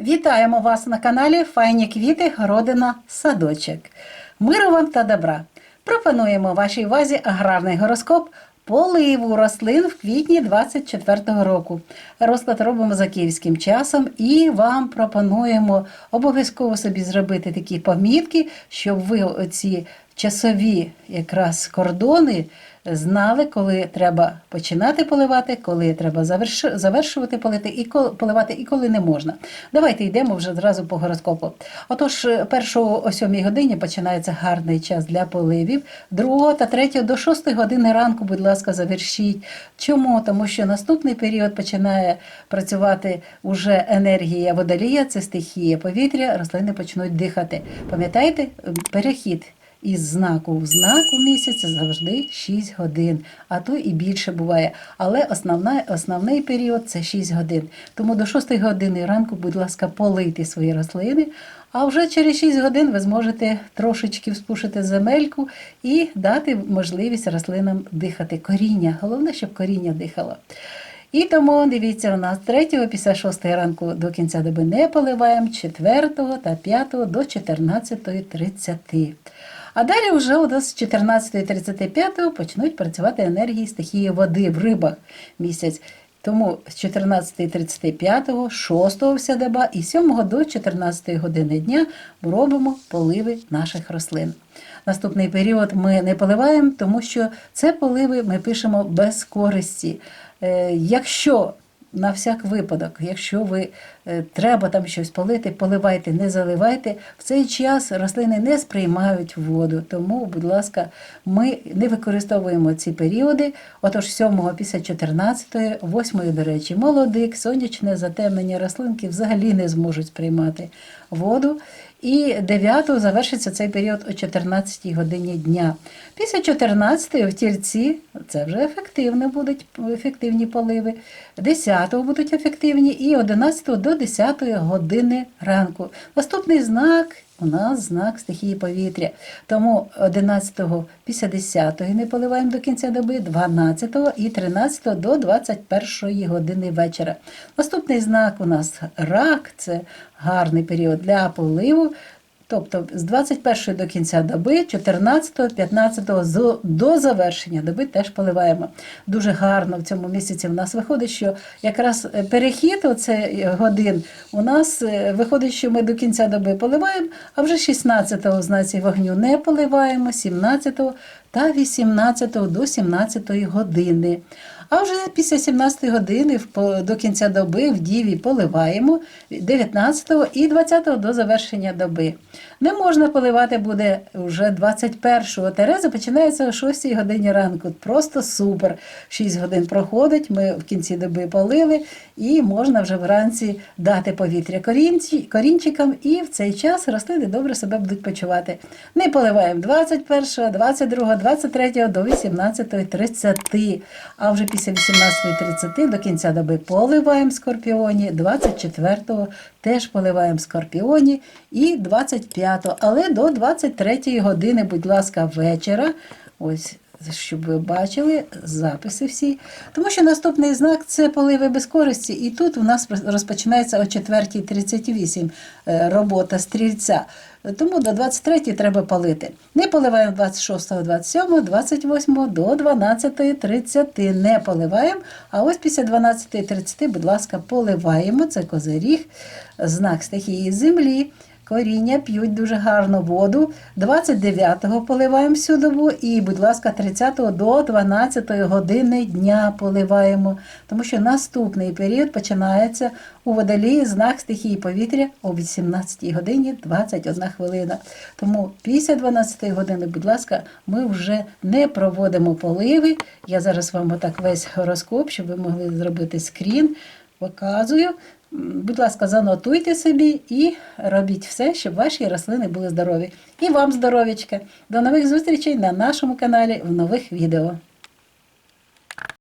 Вітаємо вас на каналі Файні квіти, городина, садочок. Миру вам та добра. Пропонуємо вашій увазі аграрний гороскоп поливу рослин в квітні 24-го року. Розклад робимо за київським часом і вам пропонуємо обов'язково собі зробити такі помітки, щоб ви оці часові якраз кордони знали, коли треба починати поливати, коли треба завершувати полити і коли, поливати і коли не можна. Давайте йдемо вже одразу по гороскопу. Отож, е, першого о 7 годині починається гарний час для поливів. Другого та третього до 6 години ранку, будь ласка, завершіть. Чому? Тому що наступний період починає працювати уже енергія водолія, це стихія повітря, рослини почнуть дихати. Пам'ятаєте, Ем, перехід із знаку в знак у місяць завжди 6 годин, а то і більше буває. Але основна, основний період це 6 годин. Тому до 6 години ранку, будь ласка, полийте свої рослини. А вже через 6 годин ви зможете трошечки вспушити земельку і дати можливість рослинам дихати. Коріння. Головне, щоб коріння дихало. І тому дивіться, у нас 3 після 6 ранку до кінця доби не поливаємо, 4 та 5 до 14.30. А далі вже у нас з 14.35 почнуть працювати енергії стихії води в рибах місяць. Тому з 14.35, 6 вся доба і 7 до 14 години дня робимо поливи наших рослин. Наступний період ми не поливаємо, тому що це поливи ми пишемо без користі. Е, Якщо на всяк випадок, якщо ви е, треба там щось полити, поливайте, не заливайте. В цей час рослини не сприймають воду. Тому, будь ласка, ми не використовуємо ці періоди. Отож, 7 після 14, 8, до речі, молодик, сонячне затемнення рослинки взагалі не зможуть сприймати воду. І 9 завершиться цей період о 14 годині дня. Після 14 в тільці це вже ефективно будуть ефективні поливи. 10 будуть ефективні і 11 до 10 години ранку. Наступний знак у нас знак стихії повітря. Тому 11 після 10 не поливаємо до кінця доби, 12 і 13 до 21 години вечора. Наступний знак у нас рак, це гарний період для поливу. Тобто з 21 до кінця доби, 14, 15 з- до завершення доби теж поливаємо. Дуже гарно в цьому місяці в нас виходить, що якраз е, перехід оце е, годин у нас е, виходить, що ми до кінця доби поливаємо, а вже 16-го знаці вогню не поливаємо, 17 та 18 до 17 години. А вже після 17 години до кінця доби в діві поливаємо 19 і 20 до завершення доби. Не можна поливати буде вже 21-го. Тереза починається о 6 годині ранку. Просто супер. 6 годин проходить, ми в кінці доби полили, і можна вже вранці дати повітря корінчикам, і в цей час рослини добре себе будуть почувати. Не поливаємо 21, го 22, 23 до 18.30. А вже після 18.30 до кінця доби поливаємо скорпіоні, 24-го теж поливаємо скорпіоні і 25-го. Але до 23 години, будь ласка, вечора. Ось щоб ви бачили записи всі. Тому що наступний знак це поливи без користі, і тут у нас розпочинається о 4.38 е, робота стрільця. Тому до 23 треба полити. Не поливаємо 26, 27, 28 до 12.30 не поливаємо. А ось після 12.30, будь ласка, поливаємо. Це козиріг, знак стихії землі. Коріння п'ють дуже гарно воду. 29-го поливаємо всю добу і, будь ласка, 30-го до 12 години дня поливаємо. Тому що наступний період починається у водолії знак стихії повітря о 18 годині 21 хвилина. Тому після 12 години, будь ласка, ми вже не проводимо поливи. Я зараз вам отак весь гороскоп, щоб ви могли зробити скрін. Показую. Будь ласка, занотуйте собі і робіть все, щоб ваші рослини були здорові. І вам здоровічка! До нових зустрічей на нашому каналі в нових відео.